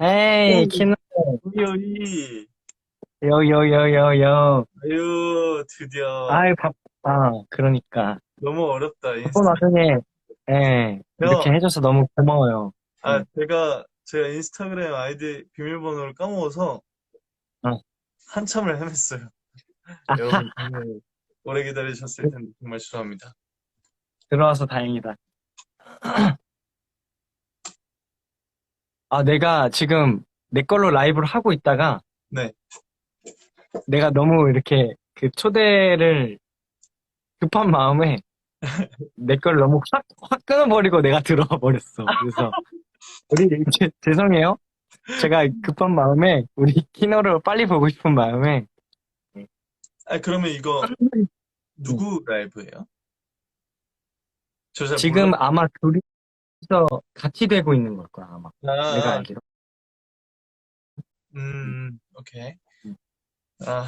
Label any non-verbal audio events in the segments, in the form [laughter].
에이, 키노. 요이, 요요 요 요 요. 아유, 드디어. 아이, 바빠. 그러니까. 너무 어렵다, 바쁜 인스타. 와중에, 예, 이렇게 해줘서 너무 고마워요. 아, 제가, 제가 인스타그램 아이디 비밀번호를 까먹어서, 어. 한참을 헤맸어요. 여러분, 정말 오래 기다리셨을 텐데, [laughs] 정말 죄송합니다. 들어와서 다행이다. 아, 내가 지금 내 걸로 라이브를 하고 있다가, 네. 내가 너무 이렇게 그 초대를 급한 마음에 [laughs] 내 걸 너무 확, 확 끊어버리고 내가 들어와 버렸어. 그래서, 우리, 제, [laughs] 죄송해요. 제가 급한 마음에, 우리 키노를 빨리 보고 싶은 마음에, 아, 그러면 이거, 누구 라이브예요? 저잘 지금 몰라. 아마 둘이 서 같이 되고 있는 걸 거야, 아마. 내가 아, 알기로. 음, 오케이. 음. 아,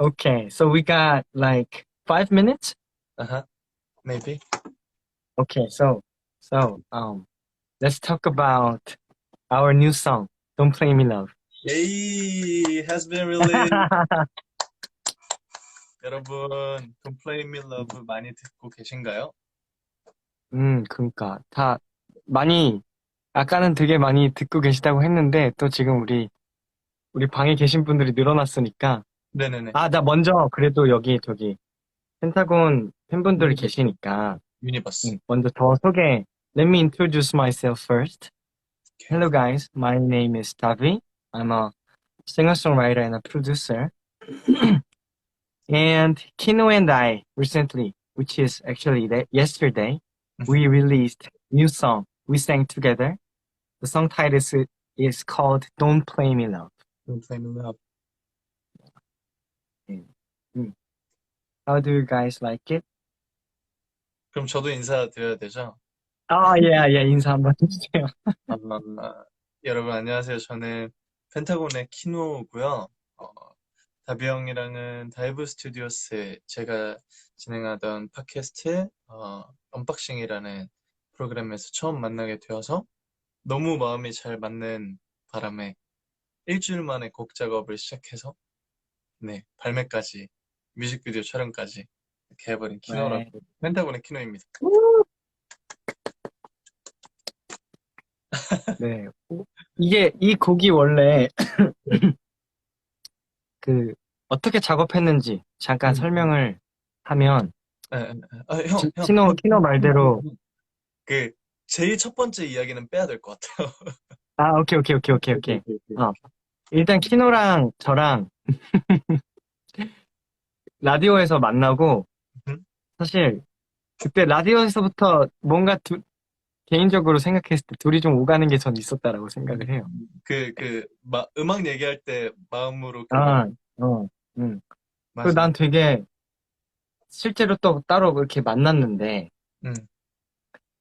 Okay, so we got like five minutes? 아하, maybe. Okay, so, so, um, let's talk about our new song, Don't Play Me Love. Yay, has been released. [laughs] 여러분, Don't Play Me Love 많이 듣고 계신가요? 음, 그러니까 다 많이 아까는 되게 많이 듣고 계시다고 했는데 또 지금 우리 우리 방에 계신 분들이 늘어났으니까 네네네. 아, 나 먼저 그래도 여기 저기 펜타곤 팬분들이 계시니까 유니버스. 음, 먼저 더 소개. Let me introduce myself first. Hello guys, my name is Davi. I'm a singer-songwriter and a producer. and Kino and I recently, which is actually yesterday, we released new song. We sang together. The song title is, is called Don't Play Me Love. Don't Play Me Love. How do you guys like it? 그럼 저도 인사드려야 되죠? 아, 예, 예, 인사 한번 해주세요. 아, 여러분 안녕하세요. 저는 펜타곤의 키노고요. 어, 다비 형이랑은 다이브 스튜디오스 제가 진행하던 팟캐스트 어, 언박싱이라는 프로그램에서 처음 만나게 되어서 너무 마음이 잘 맞는 바람에 일주일 만에 곡 작업을 시작해서 네 발매까지 뮤직비디오 촬영까지 이렇게 해버린 키노라고 네. 펜타곤의 키노입니다. 네. 이게, 이 곡이 원래, [laughs] 그, 어떻게 작업했는지 잠깐 음. 설명을 하면, 에, 에, 에. 아, 형, 지- 형, 키노, 키노 말대로, 그 제일 첫 번째 이야기는 빼야 될 것 같아요. [laughs] 아, 오케이, 오케이, 오케이, 오케이, 오케이. 어. 일단 키노랑 저랑 [laughs] 라디오에서 만나고, 음. 사실, 그때 라디오에서부터 뭔가 두, 개인적으로 생각했을 때 둘이 좀 오가는 게 전 있었다라고 생각을 해요. 그, 그, 마, 음악 얘기할 때 마음으로 그 아, 어, 응. 맞아. 그리고 난 되게, 실제로 또 따로 그렇게 만났는데, 음.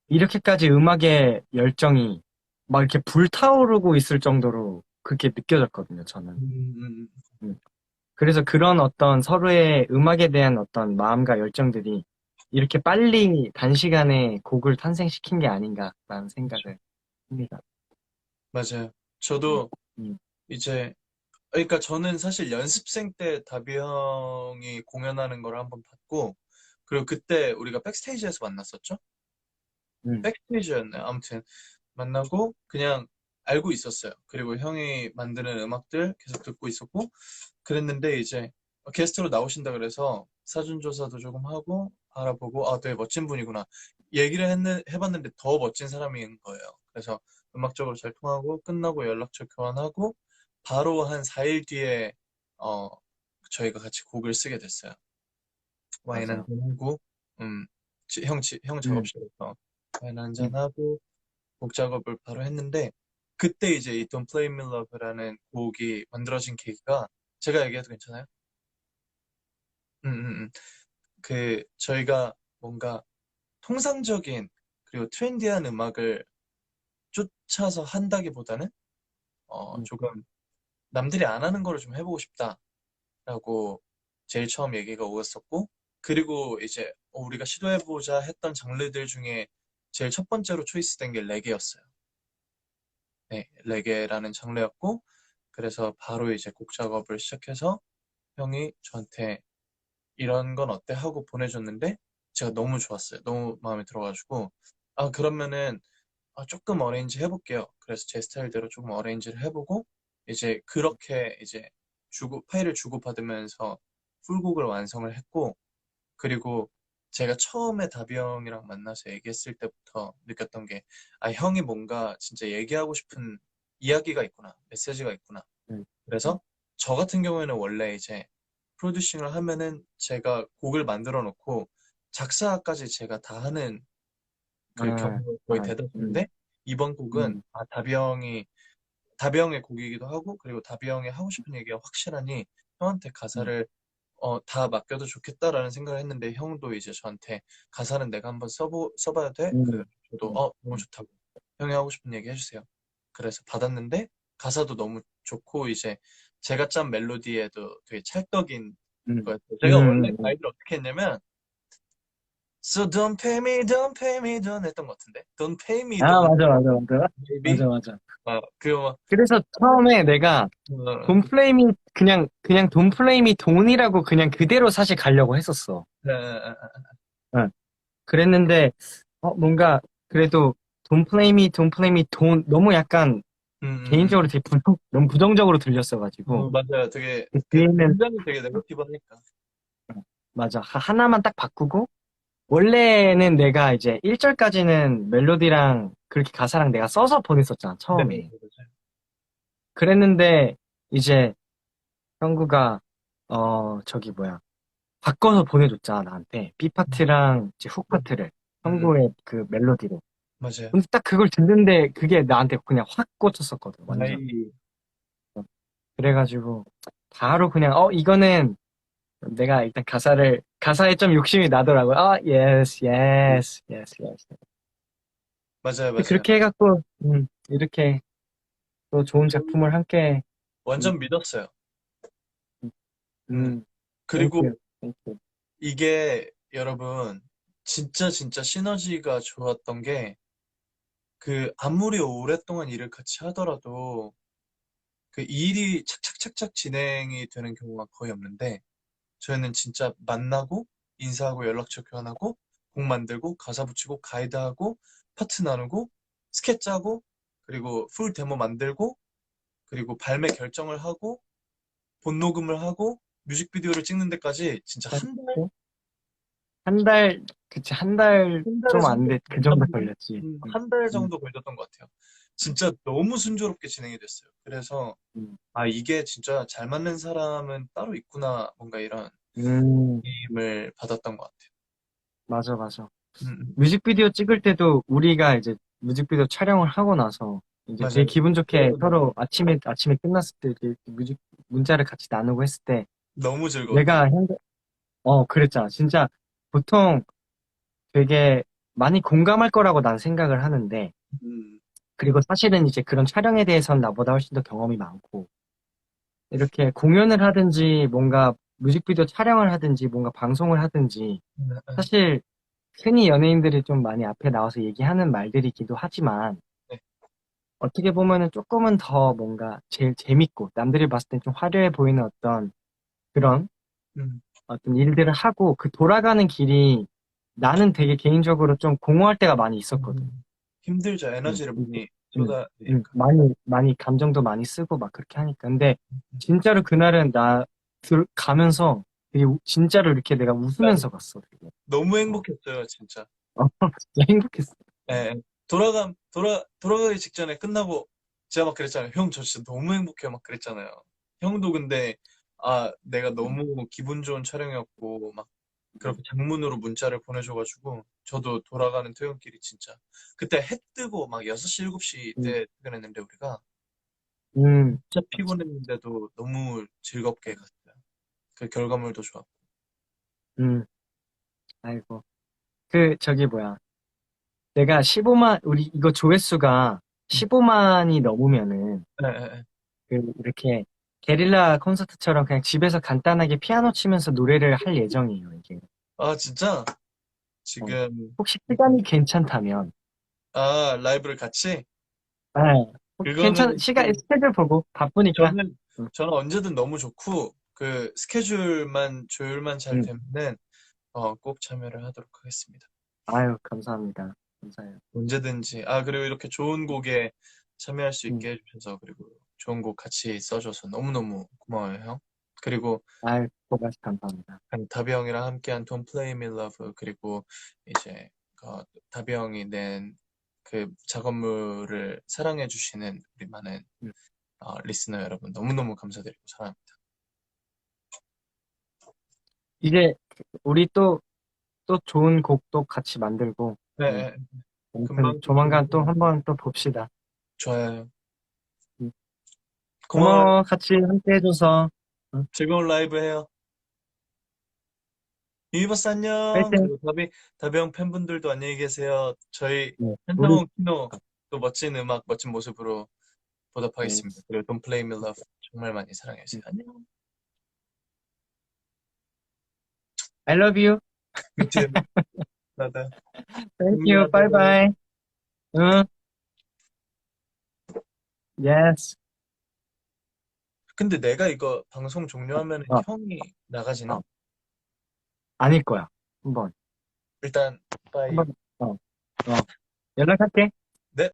이렇게까지 음악의 열정이 막 이렇게 불타오르고 있을 정도로 그렇게 느껴졌거든요, 저는. 음, 음, 그래서 그런 어떤 서로의 음악에 대한 어떤 마음과 열정들이 이렇게 빨리 단시간에 곡을 탄생시킨 게 아닌가라는 생각을 합니다. 맞아요. 저도 음. 이제, 그러니까 저는 사실 연습생 때 다비 형이 공연하는 걸 한번 봤고, 그리고 그때 우리가 백스테이지에서 만났었죠? 음. 백스테이지였나요? 아무튼 만나고 그냥 알고 있었어요. 그리고 형이 만드는 음악들 계속 듣고 있었고, 그랬는데 이제 게스트로 나오신다 그래서 사전조사도 조금 하고 알아보고, 아, 되게 멋진 분이구나. 얘기를 했는, 해봤는데 더 멋진 사람인 거예요. 그래서 음악적으로 잘 통하고, 끝나고 연락처 교환하고, 바로 한 4일 뒤에, 어, 저희가 같이 곡을 쓰게 됐어요. 와인 맞아요. 한잔 하고, 음, 지- 형, 지- 형 작업실에서 와인 음. 한잔하고, 곡 작업을 바로 했는데, 그때 이제 이 Don't Play Me Love라는 곡이 만들어진 계기가, 제가 얘기해도 괜찮아요? 음, 음, 음. 그, 저희가 뭔가 통상적인, 그리고 트렌디한 음악을 쫓아서 한다기보다는, 어, 음. 조금 남들이 안 하는 거를 좀 해보고 싶다라고 제일 처음 얘기가 오갔었고, 그리고 이제 어, 우리가 시도해보자 했던 장르들 중에 제일 첫 번째로 초이스된 게 레게였어요. 네, 레게라는 장르였고, 그래서 바로 이제 곡 작업을 시작해서 형이 저한테 이런 건 어때? 하고 보내줬는데, 제가 너무 좋았어요. 너무 마음에 들어가지고, 아, 그러면은, 아, 조금 어레인지 해볼게요. 그래서 제 스타일대로 조금 어레인지를 해보고, 이제 그렇게 이제 주고, 파일을 주고받으면서 풀곡을 완성을 했고, 그리고 제가 처음에 다비 형이랑 만나서 얘기했을 때부터 느꼈던 게, 아, 형이 뭔가 진짜 얘기하고 싶은 이야기가 있구나, 메시지가 있구나. 음. 그래서 저 같은 경우에는 원래 이제 프로듀싱을 하면은 제가 곡을 만들어 놓고 작사까지 제가 다 하는 그 아, 경우가 거의 아, 대다수인데 이번 곡은 음. 아, 다비 형이 다비 형의 곡이기도 하고 그리고 다비 형이 하고 싶은 얘기가 확실하니 형한테 가사를 어, 다 맡겨도 좋겠다라는 생각을 했는데 형도 이제 저한테 가사는 내가 한번 써보, 써봐야 돼? 음. 그 저도 음. 어 너무 좋다고 형이 하고 싶은 얘기 해주세요. 그래서 받았는데 가사도 너무 좋고 이제 제가 짠 멜로디에도 되게 찰떡인 음. 거였어요. 제가 음, 원래 음. 가이드를 어떻게 했냐면 So don't pay me, don't pay me, don't 했던 것 같은데. Don't pay me, 아, don't 맞아, 맞아, 맞아. baby 맞아, 맞아. 아, 그거 그래서 처음에 내가 어, 돈 플레이미 그냥 그냥 돈 플레이미 돈이라고 그냥 그대로 사실 가려고 했었어. 아, 아, 아, 그랬는데 어 뭔가 그래도 돈 플레이미 돈 플레이미 돈 너무 약간 음, 음, 개인적으로 되게 부, 너무 부정적으로 들렸어가지고. 음, 맞아요. 되게 그 뒤에는 굉장히 되게 네거티브하니까. 맞아. 하- 하나만 딱 바꾸고 원래는 내가 이제 1절까지는 멜로디랑 그렇게 가사랑 내가 써서 보냈었잖아 처음에. 네. 그랬는데 이제 형구가 어 저기 뭐야 바꿔서 보내줬잖아 나한테 B 파트랑 이제 훅 파트를 형구의 그 멜로디로 맞아요. 근데 딱 그걸 듣는데 그게 나한테 그냥 확 꽂혔었거든 완전 아이, 그래가지고 바로 그냥 어 이거는 내가 일단 가사를 가사에 좀 욕심이 나더라고요 아 예스 예스 예스 예스 맞아요, 맞아요. 그렇게 해갖고 음, 이렇게 또 좋은 작품을 함께 완전 믿었어요. 음 그리고 땡큐, 땡큐. 이게 여러분 진짜 진짜 시너지가 좋았던 게 그 아무리 오랫동안 일을 같이 하더라도 그 일이 착착착착 진행이 되는 경우가 거의 없는데 저희는 진짜 만나고 인사하고 연락처 교환하고 곡 만들고 가사 붙이고 가이드하고 파트 나누고 스케치 짜고 그리고 풀 데모 만들고 그리고 발매 결정을 하고 본 녹음을 하고 뮤직비디오를 찍는 데까지 진짜 한 달, 한 달, 그치, 한 달 좀 안 돼, 그 정도 걸렸지. 음, 한달 정도 걸렸던 것 같아요. 진짜 너무 순조롭게 진행이 됐어요. 그래서 음. 아 이게 진짜 잘 맞는 사람은 따로 있구나 뭔가 이런 음, 느낌을 받았던 것 같아요. 맞아, 맞아. 음, 뮤직비디오 찍을 때도 우리가 이제 뮤직비디오 촬영을 하고 나서 이제 맞아요. 되게 기분 좋게 네. 서로 아침에, 아침에 끝났을 때 이렇게 뮤직, 문자를 같이 나누고 했을 때 너무 즐거워. 내가 현재, 어, 그랬잖아. 진짜 보통 되게 많이 공감할 거라고 난 생각을 하는데 음, 그리고 사실은 이제 그런 촬영에 대해서는 나보다 훨씬 더 경험이 많고, 이렇게 공연을 하든지, 뭔가 뮤직비디오 촬영을 하든지, 뭔가 방송을 하든지, 음, 사실 흔히 연예인들이 좀 많이 앞에 나와서 얘기하는 말들이기도 하지만, 네. 어떻게 보면은 조금은 더 뭔가 제일 재밌고, 남들이 봤을 땐 좀 화려해 보이는 어떤 그런 음, 어떤 일들을 하고, 그 돌아가는 길이 나는 되게 개인적으로 좀 공허할 때가 많이 있었거든. 음. 힘들죠. 에너지를 음, 많이 음, 쏟아내니까. 음, 많이, 많이 감정도 많이 쓰고 막 그렇게 하니까. 근데 진짜로 그날은 나 들, 가면서 되게 우- 진짜로 이렇게 내가 웃으면서 갔어. 되게. 너무 행복했어요, 진짜. 어, [laughs] 진짜 행복했어. 예, 예. 돌아감, 돌아, 돌아가기 직전에 끝나고 제가 막 그랬잖아요. 형, 저 진짜 너무 행복해요. 막 그랬잖아요. 형도 근데, 아, 내가 너무 기분 좋은 촬영이었고, 막 그렇게 장문으로 문자를 보내줘가지고, 저도 돌아가는 퇴근길이 진짜. 그때 해 뜨고 막 6시, 7시 때 퇴근했는데, 우리가 음, 진짜 피곤했는데도 너무 즐겁게 갔어요. 그 결과물도 좋았고. 음, 아이고. 그, 저기 뭐야. 내가 15만, 우리 이거 조회수가 15만이 넘으면은, 예, 예, 예. 그, 이렇게 게릴라 콘서트처럼 그냥 집에서 간단하게 피아노 치면서 노래를 할 예정이에요, 이게. 아, 진짜? 지금, 혹시 시간이 괜찮다면, 아, 라이브를 같이? 네, 그거는 괜찮, 시간, 스케줄 보고. 바쁘니까. 저는 응. 저는 언제든 너무 좋고 그 스케줄만 조율만 잘 응. 되면은 어, 꼭 참여를 하도록 하겠습니다. 아유, 감사합니다. 감사해요. 언제든지 아 그리고 이렇게 좋은 곡에 참여할 수 있게 응. 해주셔서 그리고 좋은 곡 같이 써줘서 너무너무 고마워요 형. 그리고 아유, 고마시 감사합니다. 한 다비 형이랑 함께한 Don't Play Me Love 그리고 이제 어, 다비 형이 낸 그 작업물을 사랑해 주시는 우리 많은 응. 어, 리스너 여러분 너무너무 감사드리고 사랑합니다. 이제, 우리 또, 또 좋은 곡도 같이 만들고, 네, 응. 금방 아무튼 조만간 또 한번 또 봅시다. 좋아요. 응. 고마워요. 고마워, 같이 함께 해줘서. 즐거운 라이브 해요. 유니버스 안녕. 화이팅! 그리고 다비, 다비 형 팬분들도 안녕히 계세요. 저희 네, 한성원 키노 또 멋진 음악, 멋진 모습으로 보답하겠습니다. 네. 그리고 Don't Play Me Love 정말 많이 사랑해주세요. 안녕. I love you. 미트. [laughs] 나다. Thank you. Bye bye. 응. Yes. 근데 내가 이거 방송 종료하면 어. 형이 나가지나? 어. 아닐 거야. 한번. 일단 빠이. 한번. 어. 어. 연락할게.